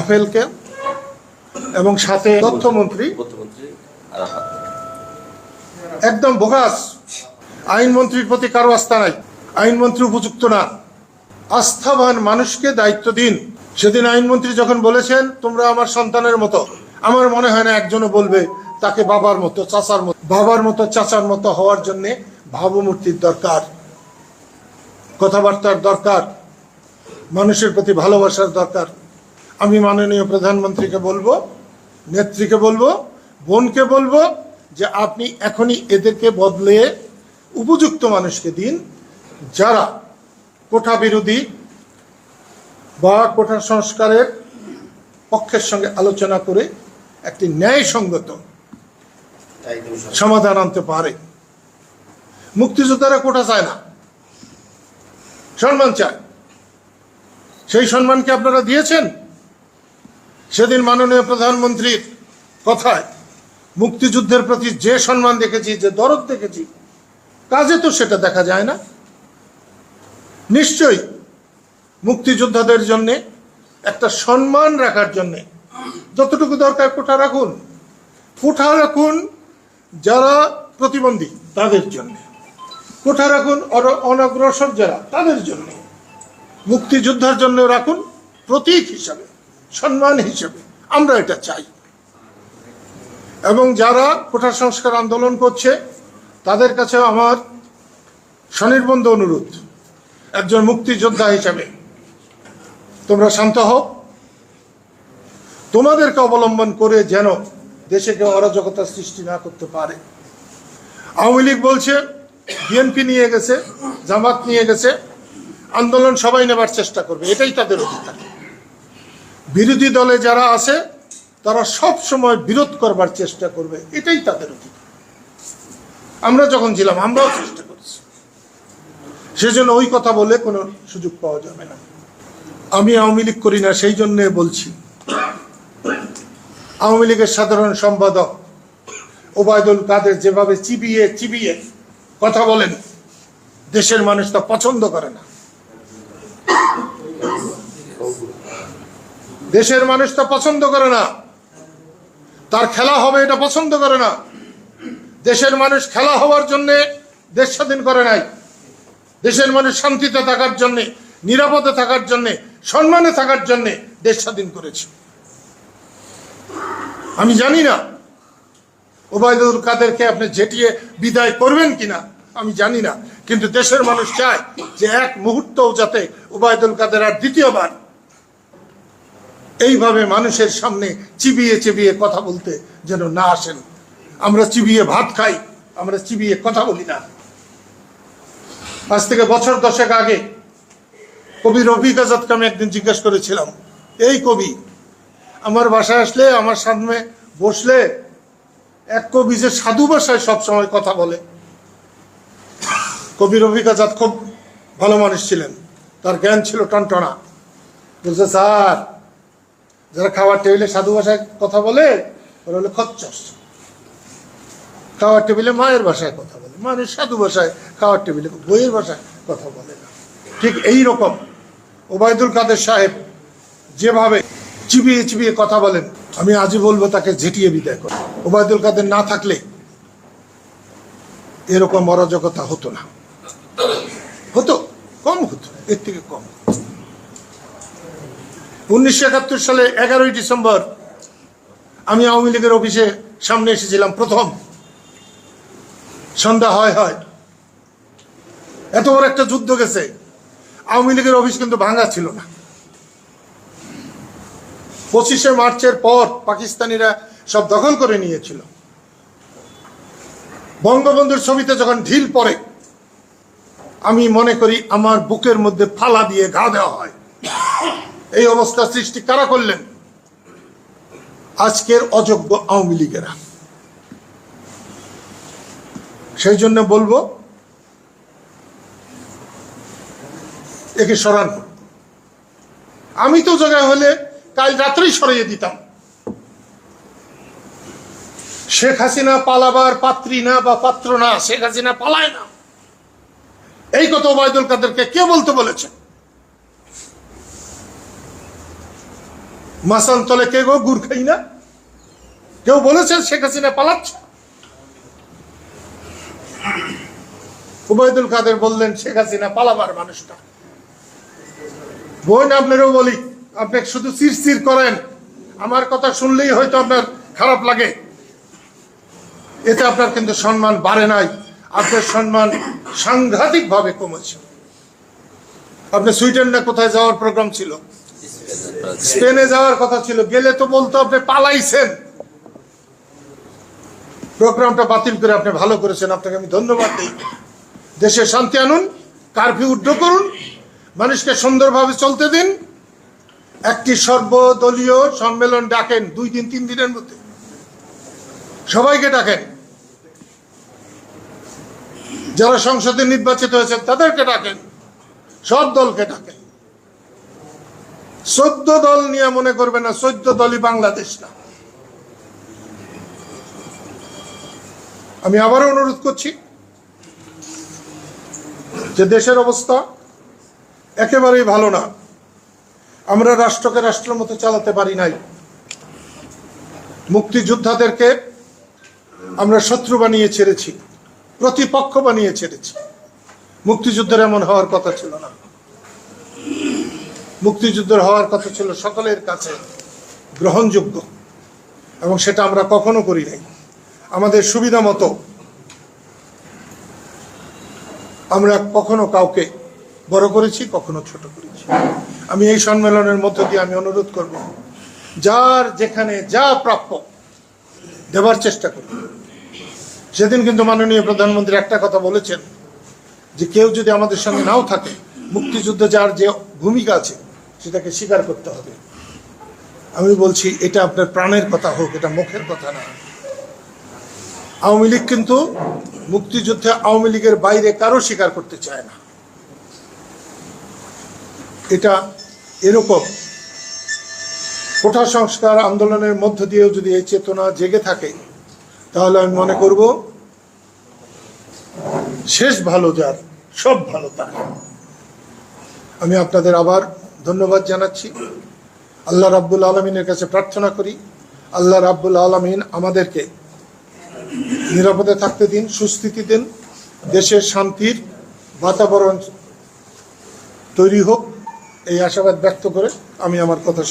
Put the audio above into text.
রাফেলকে এবং সাথে তথ্যমন্ত্রী একদম বোগাস। আইনমন্ত্রীর প্রতি কারও আস্থা নাই। আইনমন্ত্রী উপযুক্ত না। আস্থাবান মানুষকে দায়িত্ব দিন। সেদিন আইনমন্ত্রী যখন বলেছেন তোমরা আমার সন্তানের মতো। আমার মনে হয় না একজনও বলবে তাকে বাবার মতো চাচার মতো। বাবার মতো চাচার মতো হওয়ার জন্য ভাবমূর্তির দরকার। কথাবার্তার দরকার। মানুষের প্রতি ভালোবাসার দরকার। আমি মাননীয় প্রধানমন্ত্রীকে বলব, নেত্রীকে বলব, বোনকে বলব যে আপনি এখনই এদেরকে বদলে উপযুক্ত মানুষকে দিন যারা কোঠা বিরোধী বা কোঠা সংস্কারের পক্ষের সঙ্গে আলোচনা করে একটি ন্যায়সঙ্গত সমাধান আনতে পারে। মুক্তিযোদ্ধারা কোটা চায় না, সম্মান চায়। সেই সম্মানকে আপনারা দিয়েছেন? সেদিন মাননীয় প্রধানমন্ত্রীর কথায় মুক্তিযুদ্ধের প্রতি যে সম্মান দেখেছি, যে দরদ দেখেছি, কাজে তো সেটা দেখা যায় না। নিশ্চয়ই মুক্তিযোদ্ধাদের জন্যে, একটা সম্মান রাখার জন্যে যতটুকু দরকার কোঠা রাখুন। কোঠা রাখুন যারা প্রতিবন্ধী, তাদের জন্য। কোঠা রাখুন অনগ্রসর যারা, তাদের জন্য। মুক্তিযোদ্ধার জন্য রাখুন প্রতীক হিসাবে। সম্মান হিসেবে আমরা এটা চাই। এবং যারা কোঠা সংস্কার আন্দোলন করছে, তাদের কাছে আমার স্বনির্বন্ধ অনুরোধ, একজন মুক্তিযোদ্ধা হিসাবে। তোমরা শান্ত হও। তোমাদেরকে অবলম্বন করে যেন দেশে কেউ অরাজকতা সৃষ্টি না করতে পারে। আওয়ামী লীগ বলছে, বিএনপি নিয়ে গেছে, জামাত নিয়ে গেছে, আন্দোলন সবাই নেবার চেষ্টা করবে, এটাই তাদের অধিকার। বিরোধী দলে যারা আছে, তারা সব সময় বিরোধ করবার চেষ্টা করবে। এটাই তাদের অধিকার। আমরা যখন ছিলাম, আমরাও চেষ্টা করেছি। সেজন্য ওই কথা বলে কোনো সুযোগ পাওয়া যাবে না। আমি আওয়ামী লীগ করি না, সেই জন্যে বলছি। আওয়ামী লীগের সাধারণ সম্পাদক ওবায়দুল কাদের যেভাবে চিবিয়ে চিবিয়ে কথা বলেন, দেশের মানুষ তা পছন্দ করে না। দেশের মানুষ তা পছন্দ করে না। তার খেলা হবে এটা পছন্দ করে না। দেশের মানুষ খেলা হওয়ার জন্যে দেশ স্বাধীন করে নাই। দেশের মানুষ শান্তিতে থাকার জন্যে, নিরাপদে থাকার জন্যে, সম্মানে থাকার জন্যে দেশ স্বাধীন করেছে। আমি জানি না, ওবায়দুল কাদেরকে আপনি জেটিয়ে বিদায় করবেন কিনা, আমি জানি না। কিন্তু দেশের মানুষ চায় যে এক মুহূর্তও যাতে ওবায়দুল কাদের আর দ্বিতীয়বার এইভাবে মানুষের সামনে চিবিয়ে চিবিয়ে কথা বলতে যেন না আসেন। আমরা চিবিয়ে ভাত খাই, আমরা চিবিয়ে কথা বলি না। আজ থেকে বছর দশেক আগে কবি রফিক আজাদকে আমি একদিন জিজ্ঞাসা করেছিলাম, এই কবি, আমার বাসায় আসলে, আমার সামনে বসলে এক কবি যে সাধু ভাষায় সবসময় কথা বলে? কবি রফিক আজাদ খুব ভালো মানুষ ছিলেন, তার জ্ঞান ছিল টনটনা। বলছে, স্যার যারা খাওয়ার টেবিলে সাধু ভাষায় কথা বলে, ওরা হলো খচ্চস খাওয়ার টেবিলে মায়ের ভাষায় কথা বলে। মানে সাধু ভাষায় খাওয়ার টেবিলে বইয়ের ভাষায় কথা বলে না। ঠিক এই রকম ওবায়দুল কাদের সাহেব যেভাবে চিবিয়ে চিবিয়ে কথা বলেন, আমি আজই বলব তাকে ঝেঁটিয়ে বিদায় করে। ওবায়দুল কাদের না থাকলে এরকম অরাজকতা হতো না। হতো, কম হতো, এর থেকে কম উনিশশো একাত্তর সালে এগারোই ডিসেম্বর আমি আওয়ামী লীগের অফিসে সামনে এসেছিলাম প্রথম। সন্ধ্যা হয় হয়। এত বড় একটা যুদ্ধ গেছে। আওয়ামী লীগের অফিস কিন্তু ভাঙা ছিল না। পঁচিশে মার্চের পর পাকিস্তানিরা সব দখল করে নিয়েছিল। বঙ্গবন্ধুর ছবিতে যখন ঢিল পড়ে, আমি মনে করি আমার বুকের মধ্যে ফালা দিয়ে ঘা দেওয়া হয়। এই অবস্থা সৃষ্টি কারা করলেন? আজকের অযোগ্য আওয়ামী লীগেরা। সেই জন্য বলব, একে সরান। আমি তো জায়গায় হলে কাল রাত্রেই সরিয়ে দিতাম। শেখ হাসিনা পালাবার পাত্রী না বা পাত্র না, শেখ হাসিনা পালায় না। এই কথা ওবায়দুল কাদেরকে কে বলতে বলেছে? মাসান তলে কে গো? গুড় খাই না? কেউ বলেছেন শেখ হাসিনা পালাচ্ছে? উবায়দুল কাদের বললেন, শেখ হাসিনা পালাবার মানুষটা। বোন আপনারও বলি, আপনি শুধু চিরচির করেন। আমার কথা শুনলেই হয়তো আপনার খারাপ লাগে। এতে আপনার কিন্তু সম্মান বাড়ে নাই। আপনার সম্মান সাংঘাতিক ভাবে কমেছে। আপনার সুইডেন না কোথায় যাওয়ার প্রোগ্রাম ছিল? স্পেনে যাওয়ার কথা ছিল। গেলে তো বলতো আপনি পালাইছেন। প্রোগ্রামটা বাতিল করে আপনি ভালো করেছেন। আপনাকে আমি ধন্যবাদ দিই। দেশে শান্তি আনুন, কারফিউ উড্ড করুন, মানুষকে সুন্দরভাবে চলতে দিন। একটি সর্বদলীয় সম্মেলন ডাকেন, দুই দিন, তিন দিনের মধ্যে। সবাইকে ডাকেন। যারা সংসদে নির্বাচিত হয়েছেন, তাদেরকে ডাকেন। সব দলকে ডাকেন। চোদ্দ দল নিয়ে মনে করবে না, চোদ্দ দলই বাংলাদেশ না। আমি আবারও অনুরোধ করছি যে দেশের অবস্থা একেবারেই ভালো না। আমরা রাষ্ট্রকে রাষ্ট্রের মতো চালাতে পারি নাই। মুক্তিযোদ্ধাদেরকে আমরা শত্রু বানিয়ে ছেড়েছি, প্রতিপক্ষ বানিয়ে ছেড়েছি। মুক্তিযুদ্ধের এমন হওয়ার কথা ছিল না। মুক্তিযুদ্ধের হওয়ার কথা ছিল সকলের কাছে গ্রহণযোগ্য। এবং সেটা আমরা কখনো করি নাই। আমাদের সুবিধা মতো আমরা কখনো কাউকে বড় করেছি, কখনো ছোট করেছি। আমি এই সম্মেলনের মধ্য দিয়ে আমি অনুরোধ করব, যার যেখানে যা প্রাপ্য দেবার চেষ্টা করব সেদিন কিন্তু মাননীয় প্রধানমন্ত্রী একটা কথা বলেছেন, যে কেউ যদি আমাদের সঙ্গে নাও থাকে, মুক্তিযুদ্ধে যার যে ভূমিকা আছে সেটাকে স্বীকার করতে হবে। আমি বলছি, এটা আপনার প্রাণের কথা হোক, এটা মুখের কথা না। আওয়ামী লীগ কিন্তু মুক্তিযুদ্ধে আওয়ামী লীগের বাইরে কারও স্বীকার করতে চায় না। এটা এরকম। কোঠা সংস্কার আন্দোলনের মধ্য দিয়েও যদি এই চেতনা জেগে থাকে, তাহলে আমি মনে করব, শেষ ভালো যার, সব ভালো তার। আমি আপনাদের আবার ধন্যবাদ জানাচ্ছি। আল্লাহ রাব্বুল আলমিনের কাছে প্রার্থনা করি। আল্লাহ রাব্বুল আলমিন আমাদেরকে নিরাপদে থাকতে দিন, সুস্থিতি দিন, দেশের শান্তির বাতাবরণ তৈরি হোক, এই আশাবাদ ব্যক্ত করে আমি আমার কথা